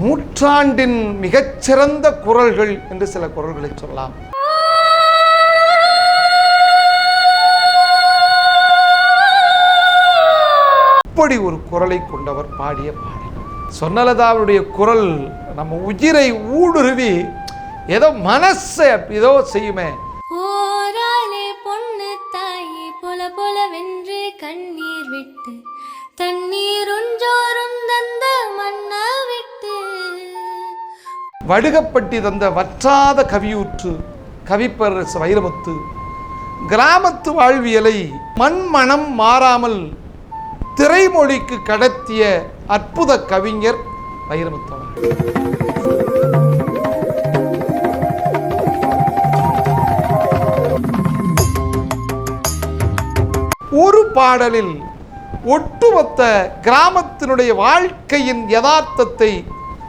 நூற்றாண்டின் மிகச்சிறந்த குரல்கள் என்று சில குரல்களை சொல்லலாம். அப்படி ஒரு குரலை கொண்டவர் பாடிய பாடல். சொன்னலதாவுடைய குரல் நம்ம உயிரை ஊடுருவி ஏதோ மனசை ஏதோ செய்யுமே. ஓராலே பொண்ணு தாயி பொல பொல வென்று கண்ணீர் விட்டு தண்ணீர் ஒன்றோரும் தந்த மன்னா வடுகப்பட்டி தந்த வற்றாத கவியூற்று கவிப்பரசு வைரமுத்து. கிராமத்து வாழ்வியலை மண்மனம் மாறாமல் திரைமொழிக்கு கடத்திய அற்புத கவிஞர் வைரமுத்து அவர்கள். ஒரு பாடலில் ஒட்டுமொத்த கிராமத்தினுடைய வாழ்க்கையின் யதார்த்தத்தை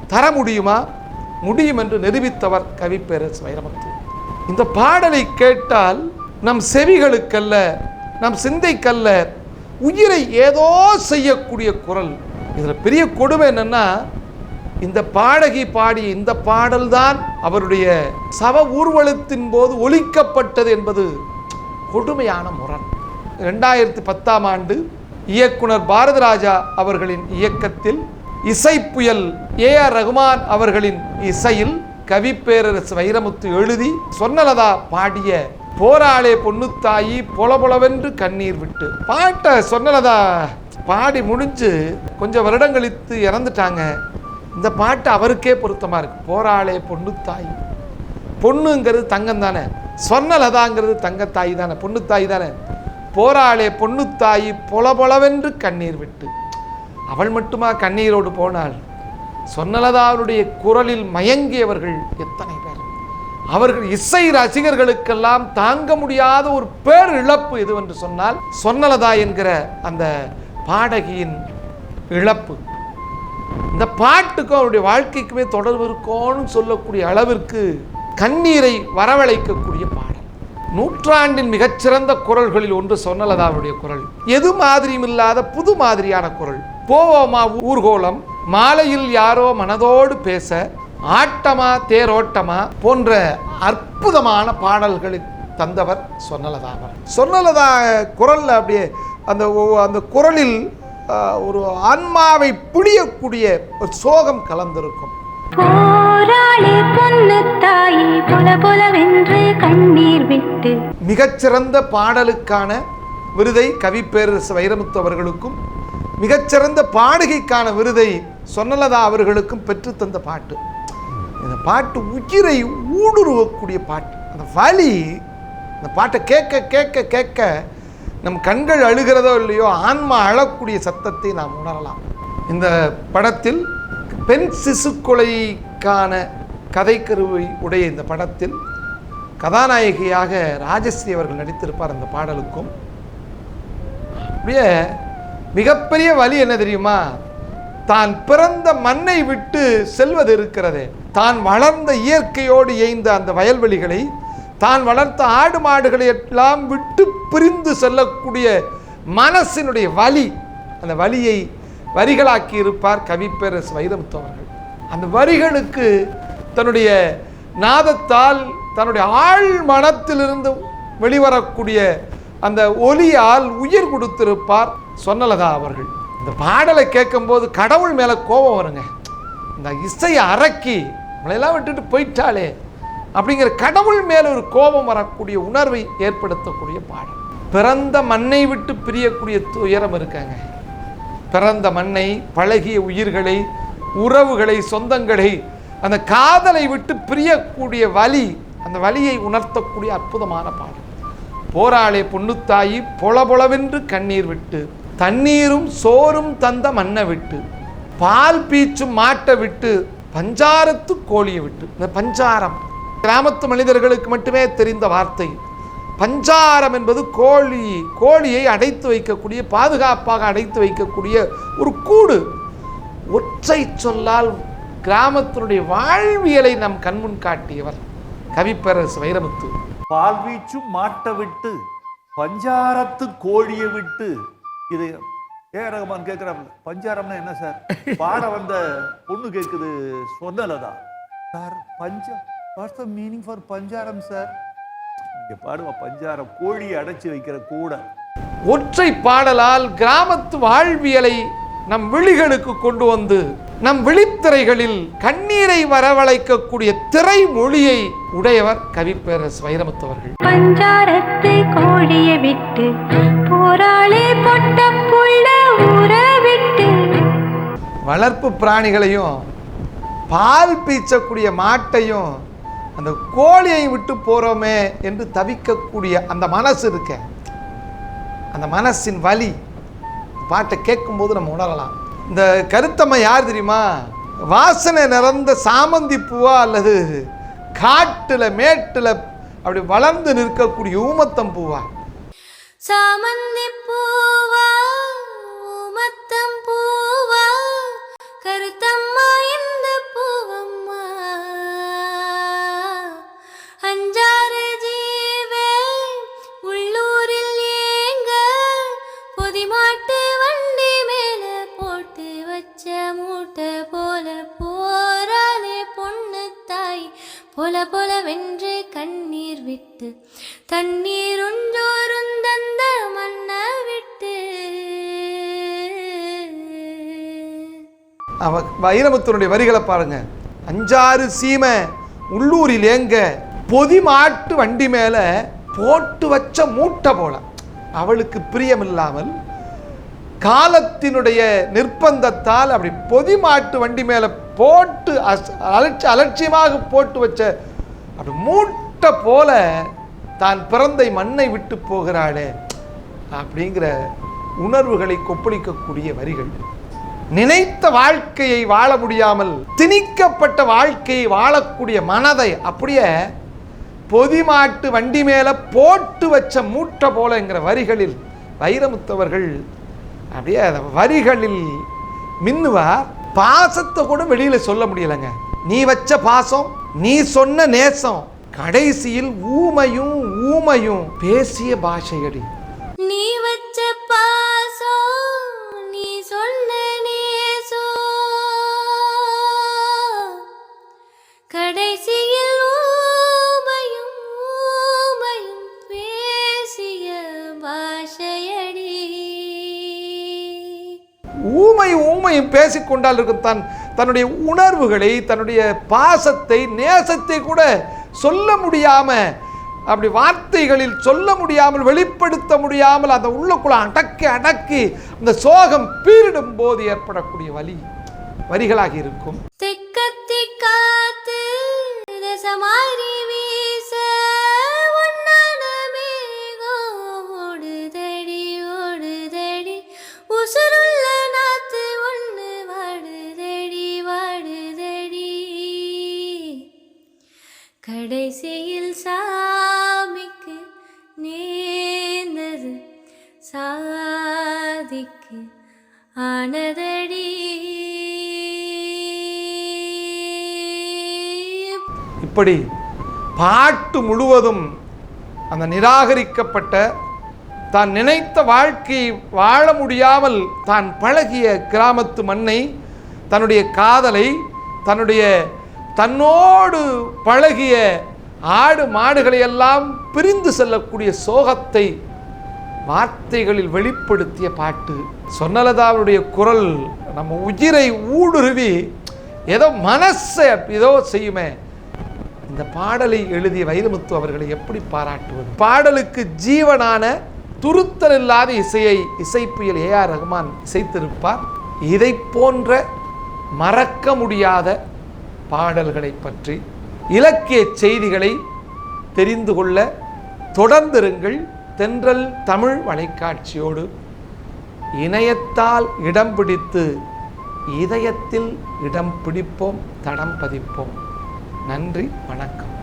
தர முடியுமா? முடியும் என்று நிரூபித்தவர் கவிப்பேரஸ் வைரமுத்து. இந்த பாடலை கேட்டால் நம் செவிகளுக்கல்ல நம் சிந்தைக்கல்ல உயிரை ஏதோ செய்யக்கூடிய குரல். இதில் பெரிய கொடுமை என்னன்னா இந்த பாடகி பாடிய இந்த பாடல்தான் அவருடைய சவ ஊர்வலத்தின் போது ஒலிக்கப்பட்டது என்பது கொடுமையான முரண். ரெண்டாயிரத்தி பத்தாம் ஆண்டு இயக்குனர் பாரதிராஜா அவர்களின் இயக்கத்தில் இசைப்புயல் ஏ ஆர் ரகுமான் அவர்களின் இசையில் கவிப்பேரரசு வைரமுத்து எழுதி சொன்னலதா பாடிய போராளே பொண்ணுத்தாயி பொலபொலவென்று கண்ணீர் விட்டு. பாட்டை சொன்னலதா பாடி முடிஞ்சு கொஞ்சம் வருடங்களித்து இறந்துட்டாங்க. இந்த பாட்டு அவருக்கே பொருத்தமாக இருக்கு. போராளே பொண்ணுத்தாயி பொண்ணுங்கிறது தங்கம் தானே சொன்னலதாங்கிறது தங்கத்தாய் தானே. பொண்ணுத்தாய் தானே. போராளே பொண்ணுத்தாயி பொல பொலவென்று கண்ணீர் விட்டு. அவள் மட்டுமா கண்ணீரோடு போனாள்? சொன்னலதாவுடைய குரலில் மயங்கியவர்கள் எத்தனை பேர்? அவர்கள் இசை ரசிகர்களுக்கெல்லாம் தாங்க முடியாத ஒரு பேர் இழப்பு எதுவென்று சொன்னால் சொன்னலதா என்கிற அந்த பாடகியின் இழப்பு. இந்த பாட்டுக்கும் அவருடைய வாழ்க்கைக்குமே தொடர்பு இருக்கோன்னு சொல்லக்கூடிய அளவிற்கு கண்ணீரை வரவழைக்கக்கூடிய பாடல். நூற்றாண்டின் மிகச்சிறந்த குரல்களில் ஒன்று சொன்னலதாவுடைய குரல். எது மாதிரியும் இல்லாத புது மாதிரியான குரல். போவோமா ஊர்கோலம்? மாலையில் யாரோ மனதோடு பேச ஆட்டமா தேரோட்டமா போன்ற அற்புதமான பாடல்களை தந்தவர் சொன்னலதா அவர் சொன்னலதா குரல்ல அப்படியே அந்த அந்த குரலில் ஒரு ஆன்மாவை பிழியக்கூடிய ஒரு சோகம் கலந்திருக்கும். மிகச்சிறந்த பாடலுக்கான விருதை கவிப்பேரரசு வைரமுத்து அவர்களுக்கும் மிகச்சிறந்த பாடகைக்கான விருதை சொன்னலதா அவர்களுக்கும் பெற்றுத்தந்த பாட்டு. இந்த பாட்டு உயிரை ஊடுருவக்கூடிய பாட்டு. அந்த வலி அந்த பாட்டை கேட்க கேட்க கேட்க நம் கண்கள் அழுகிறதோ இல்லையோ ஆன்மா அழக்கூடிய சத்தத்தை நாம் உணரலாம். இந்த படத்தில் பெண் சிசு கொலைக்கான கதைக்கருவை உடைய இந்த படத்தில் கதாநாயகியாக ராஜஸ்ரீ அவர்கள் நடித்திருப்பார் அந்த பாடலுக்கும். அப்படியே மிகப்பெரிய வழி என்ன தெரியுமா? தான் பிறந்த மண்ணை விட்டு செல்வது இருக்கிறதே. தான் வளர்ந்த இயற்கையோடு இயைந்த அந்த வயல்வெளிகளை தான் வளர்த்த ஆடு மாடுகளை எல்லாம் விட்டு பிரிந்து செல்லக்கூடிய மனசினுடைய வலி அந்த வலியை வரிகளாக்கி இருப்பார் கவிப்பேரஸ் வைரமுத்து அவர்கள். அந்த வரிகளுக்கு தன்னுடைய நாதத்தால் தன்னுடைய ஆழ் மனத்திலிருந்து வெளிவரக்கூடிய அந்த ஒலியால் உயிர் கொடுத்திருப்பார் சொன்னலதா அவர்கள். இந்த பாடலை கேட்கும்போது கடவுள் மேலே கோபம் வருங்க. இந்த இசையை அரக்கி நம்மளையெல்லாம் விட்டுட்டு போயிட்டாலே அப்படிங்கிற கடவுள் மேலே ஒரு கோபம் வரக்கூடிய உணர்வை ஏற்படுத்தக்கூடிய பாடல். பிறந்த மண்ணை விட்டு பிரியக்கூடிய துயரம் இருக்காங்க. பிறந்த மண்ணை பழகிய உயிர்களை உறவுகளை சொந்தங்களை அந்த காதலை விட்டு பிரியக்கூடிய வலி அந்த வலியை உணர்த்தக்கூடிய அற்புதமான பாடல். போராளே பொண்ணுத்தாயி பொளபொளவென்று கண்ணீர் விட்டு தண்ணீரும் சோறும் தந்த மண்ணை விட்டு பால் பீச்சும் மாட்டை விட்டு பஞ்சாரத்து கோழியை விட்டு. இந்த பஞ்சாரம். கிராமத்து மனிதர்களுக்கு மட்டுமே தெரிந்த வார்த்தை. பஞ்சாரம் என்பது கோழி கோழியை அடைத்து வைக்கக்கூடிய பாதுகாப்பாக அடைத்து வைக்கக்கூடிய ஒரு கூடு. ஒற்றை சொல்லால் கிராமத்தினுடைய வாழ்வியலை நம் கண்முன் காட்டியவர் கவிப்பரசு வைரமுத்து. பால் வீச்சும் மாட்டை விட்டு பஞ்சாரத்து கோழியை விட்டு இது ஏ ரகுமான் கேட்குறாங்க பஞ்சாரம்னா என்ன சார்? பாட வந்த பொண்ணு கேட்குது சொன்னலதா சார் பஞ்சம் வாட்ஸ் த மீனிங் ஃபார் பஞ்சாரம் சார் இங்கே பாடுவா பஞ்சாரம் கோழியை அடைச்சி வைக்கிற கூட. ஒற்றை பாடலால் கிராமத்து வாழ்வியலை நம் விழிகளுக்கு கொண்டு வந்து நம் விழித்திரைகளில் கண்ணீரை வரவழைக்கக்கூடிய திரை மொழியை உடையவர் கவிப்பேரரசு வைரமுத்தவர்கள் பஞ்சாரத்து கோழிய விட்டு போராளி விட்டு. வளர்ப்பு பிராணிகளையும் பால் பீச்சக்கூடிய மாட்டையும் அந்த கோழியை விட்டு போகிறோமே என்று தவிக்கக்கூடிய அந்த மனசு இருக்க அந்த மனசின் வலி பாட்டை கேட்கும்போது நம்ம உணரலாம். இந்த கருத்தம்மை யார் தெரியுமா? வாசனை நிறந்த சாமந்தி பூவா அல்லது காட்டுல மேட்டுல அப்படி வளர்ந்து நிற்கக்கூடிய ஊமத்தம் பூவா? சாமந்தி பூவா ஊமத்தம் பூவா கருத்தம்மா பொல பொல வென்று கண்ணீர் விட்டு தண்ணீர் உஞ்சோரும் மண்ண விட்டு. அவ வைரமுத்தனுடைய வரிகளை பாருங்க. அஞ்சாறு சீமை உள்ளூரில் ஏங்க பொதி மாட்டு வண்டி மேல போட்டு வச்ச மூட்டை போல. அவளுக்கு பிரியமில்லாமல் காலத்தினுடைய நிர்பந்தத்தால் அப்படி பொதி மாட்டு வண்டி மேலே போட்டு அஸ்- அலட்சி அலட்சியமாக போட்டு வச்ச அப்படி மூட்டை போல தான் பிறந்தை மண்ணை விட்டு போகிறாளே அப்படிங்கிற உணர்வுகளை கொப்பளிக்கக்கூடிய வரிகள். நினைத்த வாழ்க்கையை வாழ முடியாமல் திணிக்கப்பட்ட வாழ்க்கையை வாழக்கூடிய மனதை அப்படியே பொதிமாட்டு வண்டி மேலே போட்டு வச்ச மூட்டை போலங்கிற வரிகளில் வைரமுத்தவர்கள் அப்படியே அந்த வரிகளில் மின்னுவார். பாசத்தை கூட வெளியில் சொல்ல முடியலைங்க. நீ வச்ச பாசம் நீ சொன்ன நேசம் கடைசியில் ஊமையும் ஊமையும் பேசிய பாஷையடி. நீ வச்ச பாசம் நீ சொன்ன பேசிக்கொண்டால் இருக்கும் தன் தன்னுடைய உணர்வுகளை தன்னுடைய பாசத்தை நேசத்தை கூட சொல்ல முடியாமல் அப்படி வார்த்தைகளில் சொல்ல முடியாமல் வெளிப்படுத்த முடியாமல் அந்த உள்ளுக்குள்ள அடக்கி அடக்கி அந்த சோகம் பீரிடும் போது ஏற்படக்கூடிய வலி வரிகளாக இருக்கும். சாதிக்கு ஆனதடி. இப்படி பாட்டு முழுவதும் அந்த நிராகரிக்கப்பட்ட தான் நினைத்த வாழ்க்கையை வாழ முடியாமல் தான் பழகிய கிராமத்து மண்ணை தன்னுடைய காதலை தன்னுடைய தன்னோடு பழகிய ஆடு மாடுகளை எல்லாம் பிரிந்து செல்லக்கூடிய சோகத்தை வார்த்தைகளில் வெளிப்படுத்திய பாட்டு. சொன்னலதாவுடைய குரல் நம்ம உயிரை ஊடுருவி ஏதோ மனசை ஏதோ செய்யுமே. இந்த பாடலை எழுதிய வைரமுத்து அவர்களை எப்படி பாராட்டுவது? பாடலுக்கு ஜீவனான துருத்தல் இல்லாத இசையை இசைப்புயல் ஏ ஆர் ரஹ்மான் இசைத்திருப்பார். இதை போன்ற மறக்க முடியாத பாடல்களை பற்றி இலக்கிய செய்திகளை தெரிந்து கொள்ள தொடர்ந்திருங்கள். தென்றல் தமிழ் வலைக்காட்சியோடு இணையத்தால் இடம் பிடித்து இதயத்தில் இடம் பிடிப்போம் தடம் பதிப்போம். நன்றி வணக்கம்.